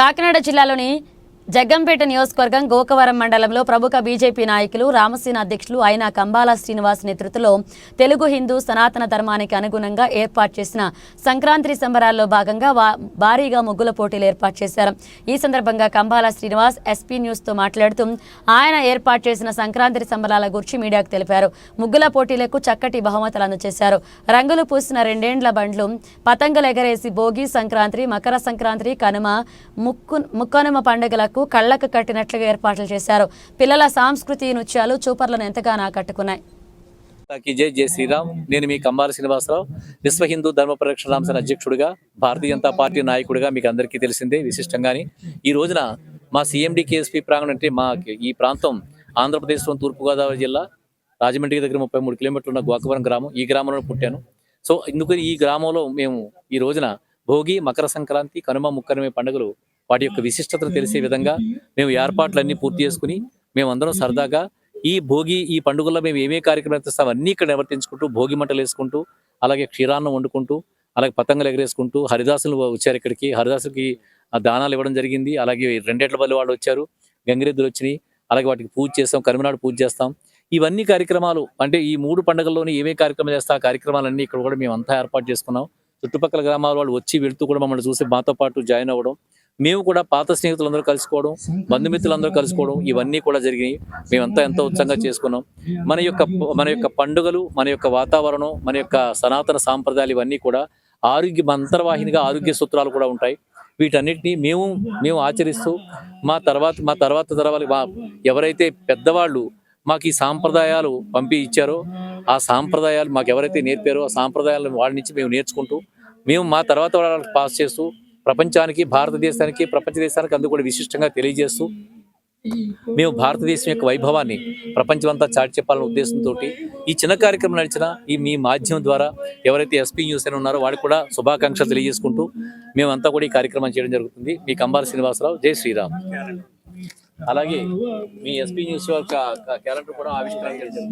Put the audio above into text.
కాకినాడ జిల్లాలోని జగ్గంపేట నియోజకవర్గం గోకవరం మండలంలో ప్రముఖ బీజేపీ నాయకులు రామసేన అధ్యక్షులు అయిన కంబాల శ్రీనివాస్ నేతృత్వంలో తెలుగు హిందూ సనాతన ధర్మానికి అనుగుణంగా ఏర్పాటు చేసిన సంక్రాంతి సంబరాల్లో భాగంగా భారీగా ముగ్గుల పోటీలు ఏర్పాటు చేశారు. ఈ సందర్భంగా కంబాల శ్రీనివాస్ ఎస్పీ న్యూస్తో మాట్లాడుతూ ఆయన ఏర్పాటు చేసిన సంక్రాంతి సంబరాల గురించి మీడియాకు తెలిపారు. ముగ్గుల పోటీలకు చక్కటి బహుమతులు అందజేశారు. రంగులు పూసిన రెండేండ్ల బండ్లు పతంగులు ఎగరేసి భోగి సంక్రాంతి మకర సంక్రాంతి కనుమ ముక్కు ముక్కనుమ పండుగలకు కళ్ళకు కట్టినట్లుగా ఏర్పాట్లు చేశారు. పిల్లల సాంస్కృతి నృత్యాలు చూపర్లను ఎంతగానో ఆకట్టుకున్నాయి. కి జై జై శ్రీరామ్. నేను మీ కంబాల శ్రీనివాసరావు విశ్వ హిందూ ధర్మ పరిరక్షణ సంస్థ అధ్యక్షుడిగా భారతీయ జనతా పార్టీ నాయకుడిగా మీకు అందరికీ తెలిసిందే విశిష్టంగాని. ఈ రోజున మా సిఎండి కేఎస్పీ ప్రాంగణం అంటే మా ఈ ప్రాంతం ఆంధ్రప్రదేశ్లోని తూర్పుగోదావరి జిల్లా రాజమండ్రి దగ్గర ముప్పై మూడు కిలోమీటర్లు ఉన్న గోకవరం గ్రామం. ఈ గ్రామంలో పుట్టాను. సో ఇందుకు ఈ గ్రామంలో మేము ఈ రోజున భోగి మకర సంక్రాంతి కనుమ ముక్కరమే పండుగలు వాటి యొక్క విశిష్టతను తెలిసే విధంగా మేము ఏర్పాట్లన్నీ పూర్తి చేసుకుని మేమందరం సరదాగా ఈ భోగి ఈ పండుగల్లో మేము ఏమే కార్యక్రమాలు చేస్తాం అన్నీ ఇక్కడ నిర్వర్తించుకుంటూ భోగి మంటలు వేసుకుంటూ అలాగే క్షీరాన్నం వండుకుంటూ అలాగే పతంగులు ఎగరేసుకుంటూ హరిదాసులు వచ్చారు ఇక్కడికి. హరిదాసులకి దానాలు ఇవ్వడం జరిగింది. అలాగే రెండేళ్ళ బల్లి వాళ్ళు వచ్చారు. గంగిరెద్దులు వచ్చినాయి. అలాగే వాటికి పూజ చేస్తాం. కరిమనాడు పూజ చేస్తాం. ఇవన్నీ కార్యక్రమాలు అంటే ఈ మూడు పండుగల్లోని ఏమే కార్యక్రమాలు చేస్తా ఆ కార్యక్రమాలన్నీ ఇక్కడ కూడా మేము అంతా ఏర్పాటు చేసుకున్నాం. చుట్టుపక్కల గ్రామాల వాళ్ళు వచ్చి వెళుతూ కూడా మమ్మల్ని చూసి మాతో పాటు జాయిన్ అవ్వడం మేము కూడా పాత స్నేహితులందరూ కలుసుకోవడం బంధుమిత్రులందరూ కలుసుకోవడం ఇవన్నీ కూడా జరిగినాయి. మేమంతా ఎంతో ఉత్సాహంగా చేసుకున్నాం. మన యొక్క మన యొక్క పండుగలు మన యొక్క వాతావరణం మన యొక్క సనాతన సాంప్రదాయాలు ఇవన్నీ కూడా ఆరోగ్య అంతర్వాహినిగా ఆరోగ్య సూత్రాలు కూడా ఉంటాయి. వీటన్నిటిని మేము మేము ఆచరిస్తూ మా తర్వాత మా తర్వాత తరవాలి మా ఎవరైతే పెద్దవాళ్ళు మాకు ఈ సాంప్రదాయాలు పంపి ఇచ్చారో ఆ సాంప్రదాయాలు మాకు ఎవరైతే నేర్పారో ఆ సాంప్రదాయాలను వాళ్ళ నుంచి మేము నేర్చుకుంటూ మేము మా తర్వాత వాళ్ళకి పాస్ చేస్తూ ప్రపంచానికి భారతదేశానికి ప్రపంచ దేశానికి అందుకు కూడా విశిష్టంగా తెలియజేస్తూ మేము భారతదేశం యొక్క వైభవాన్ని ప్రపంచమంతా చాటి చెప్పాలనే ఉద్దేశంతో ఈ చిన్న కార్యక్రమం నడిచిన ఈ మీ మాధ్యమం ద్వారా ఎవరైతే ఎస్పీ న్యూస్ అని ఉన్నారో వాడికి కూడా శుభాకాంక్షలు తెలియజేసుకుంటూ మేమంతా కూడా ఈ కార్యక్రమం చేయడం జరుగుతుంది. మీ కంబాల శ్రీనివాసరావు జై శ్రీరామ్. అలాగే మీ ఎస్పీ న్యూస్ యొక్క క్యాలెండర్ కూడా ఆవిష్కరణ చేయడం